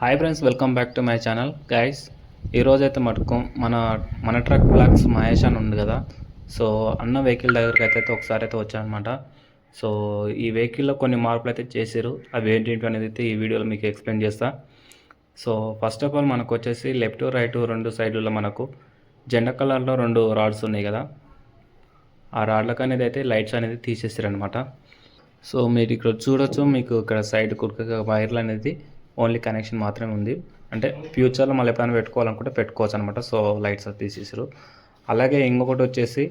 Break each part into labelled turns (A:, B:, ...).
A: Hi friends welcome back to my channel guys ఈరోజైతే మటుకు మన మన ట్రక్ బ్లాక్స్ మహేష్ అని ఉంది కదా. సో అన్న వెహికల్ దగ్గరికి అయితే ఒకసారి అయితే వచ్చానమాట. సో ఈ వెహికల్లో కొన్ని మార్పులు అయితే చేశారు అవి ఏంటి అనేది అయితే ఈ వీడియోలో మీకు ఎక్స్ప్లెయిన్ చేస్తా. సో ఫస్ట్ ఆఫ్ ఆల్ మనకు వచ్చేసి లెఫ్ట్ రైట్ రెండు సైడ్లలో మనకు జెండా కలర్లో రెండు రాడ్స్ ఉన్నాయి కదా. ఆ రాడ్లకు అనేది అయితే లైట్స్ అనేది తీసేసారనమాట సో మీరు ఇక్కడ చూడొచ్చు మీకు ఇక్కడ సైడ్ కుర్క వైర్లు అనేది ఓన్లీ కనెక్షన్ మాత్రమే ఉంది. అంటే ఫ్యూచర్లో మళ్ళీ ఎప్పుడైనా పెట్టుకోవాలనుకుంటే పెట్టుకోవచ్చు అనమాట సో లైట్స్ అది తీసేసారు అలాగే ఇంకొకటి వచ్చేసి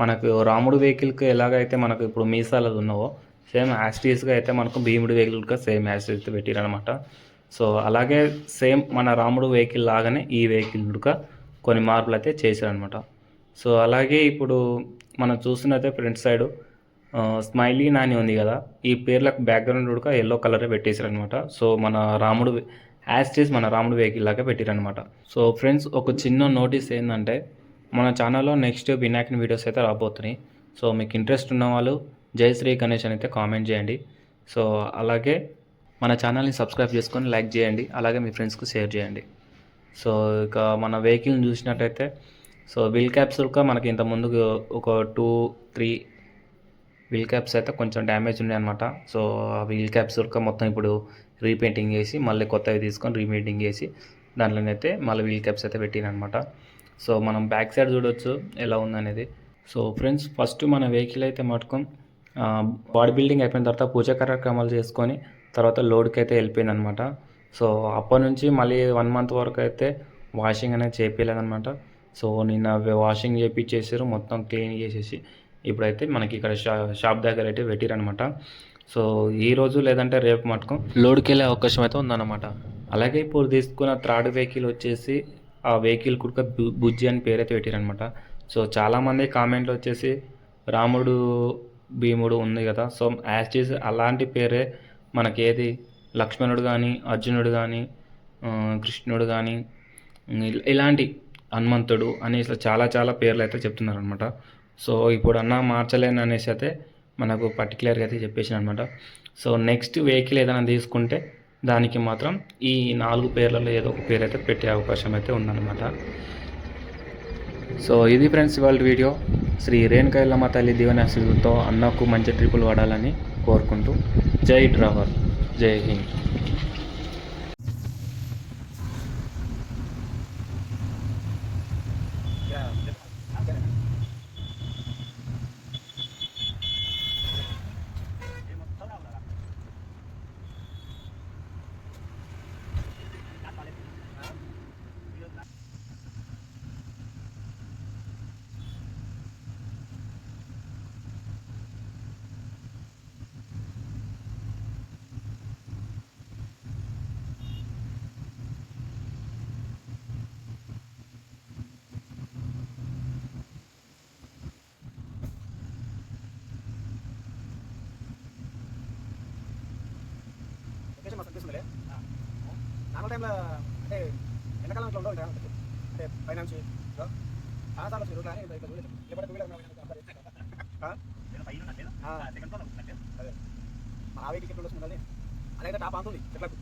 A: మనకు రాముడు వెహికల్కి ఎలాగైతే మనకు ఇప్పుడు మీసాలది ఉన్నావో సేమ్ యాస్టీస్గా అయితే మనకు భీముడు వెహికల్గా సేమ్ యాస్టీస్ పెట్టారనమాట సో అలాగే సేమ్ మన రాముడు వెహికల్ లాగానే ఈ వెహికల్ కూడా కొన్ని మార్పులు అయితే చేశారనమాట సో అలాగే ఇప్పుడు మనం చూస్తున్నైతే ఫ్రంట్ సైడ్ స్మైలీ నాని ఉంది కదా ఈ పేర్లకు బ్యాక్గ్రౌండ్ కూడా ఎల్లో కలరే పెట్టేశారనమాట సో మన రాముడు యాస్టేజ్ మన రాముడు వెహికల్ లాగా పెట్టారనమాట సో ఫ్రెండ్స్ ఒక చిన్న నోటీస్ ఏంటంటే మన ఛానల్లో నెక్స్ట్ వినాయకుని వీడియోస్ అయితే రాబోతున్నాయి. సో మీకు ఇంట్రెస్ట్ ఉన్న వాళ్ళు జై శ్రీ గణేష్ అని అయితే కామెంట్ చేయండి. సో అలాగే మన ఛానల్ని సబ్స్క్రైబ్ చేసుకొని లైక్ చేయండి. అలాగే మీ ఫ్రెండ్స్కి షేర్ చేయండి. సో ఇక మన వెహికల్ని చూసినట్టయితే సో వీల్ క్యాప్స్ కూడా మనకి ఇంత ముందుకు ఒక టూ త్రీ వీల్ క్యాప్స్ అయితే కొంచెం డ్యామేజ్ ఉన్నాయి అనమాట సో ఆ వీల్ క్యాప్స్ దొరక మొత్తం ఇప్పుడు రీపెయింటింగ్ చేసి మళ్ళీ కొత్తవి తీసుకొని రీపెయింటింగ్ చేసి దాంట్లోనైతే మళ్ళీ వీల్ క్యాప్స్ అయితే పెట్టినమాట సో మనం బ్యాక్ సైడ్ చూడొచ్చు ఎలా ఉందనేది. సో ఫ్రెండ్స్ ఫస్ట్ మన వెహికల్ అయితే మటుకు బాడీ బిల్డింగ్ అయిపోయిన తర్వాత పూజ కార్యక్రమాలు చేసుకొని తర్వాత లోడ్కి అయితే వెళ్ళిపోయిందనమాట సో అప్పటి నుంచి మళ్ళీ వన్ మంత్ వరకు అయితే వాషింగ్ అనేది చేపించలేదనమాట సో నిన్న వాషింగ్ చేపించేసారు మొత్తం క్లీన్ చేసేసి ఇప్పుడైతే మనకి ఇక్కడ షా షాప్ దగ్గర అయితే పెట్టిరనమాట సో ఈ రోజు లేదంటే రేపు మటుకు లోడ్కి వెళ్ళే అవకాశం అయితే ఉందన్నమాట. అలాగే ఇప్పుడు తీసుకున్న థర్డ్ వెహికల్ వచ్చేసి ఆ వెహికల్ కుడుక బు- బుజ్జి అని పేరైతే పెట్టారనమాట సో చాలామంది కామెంట్లు వచ్చేసి రాముడు భీముడు ఉంది కదా. సో యాస్టీస్ అలాంటి పేరే మనకేది? లక్ష్మణుడు కానీ అర్జునుడు కానీ కృష్ణుడు కానీ ఇలాంటి హనుమంతుడు అనేసి చాలా చాలా పేర్లు అయితే చెప్తున్నారు అనమాట సో ఇప్పుడు అన్న మార్చలేను అనేసి అయితే మనకు పర్టికులర్గా అయితే చెప్పేసిన అనమాట సో నెక్స్ట్ వెహికల్ ఏదైనా తీసుకుంటే దానికి మాత్రం ఈ నాలుగు పేర్లలో ఏదో ఒక పేరు అయితే పెట్టే అవకాశం అయితే ఉందన్నమాట. సో ఇది ఫ్రెండ్స్ ఇవాళ వీడియో. శ్రీ రేణుకాయలమ్మ తల్లి దీవెనాశీలతో అన్నకు మంచి ట్రిపులు వాడాలని కోరుకుంటూ జై డ్రావర్. జై హింద్.
B: తెలుస్తుందిలే నార్మల్ టైంలో అంటే ఎండాకాలం ఇట్లా ఉండవు అంటే ఫైనాన్స్ చాలా సార్లు వచ్చారు కానీ చూడలేదు టూ వీలర్ అదే. మా ఆవేకి ఎట్లా వస్తుంది అలాగే టాప్ అంతుంది చెట్లకు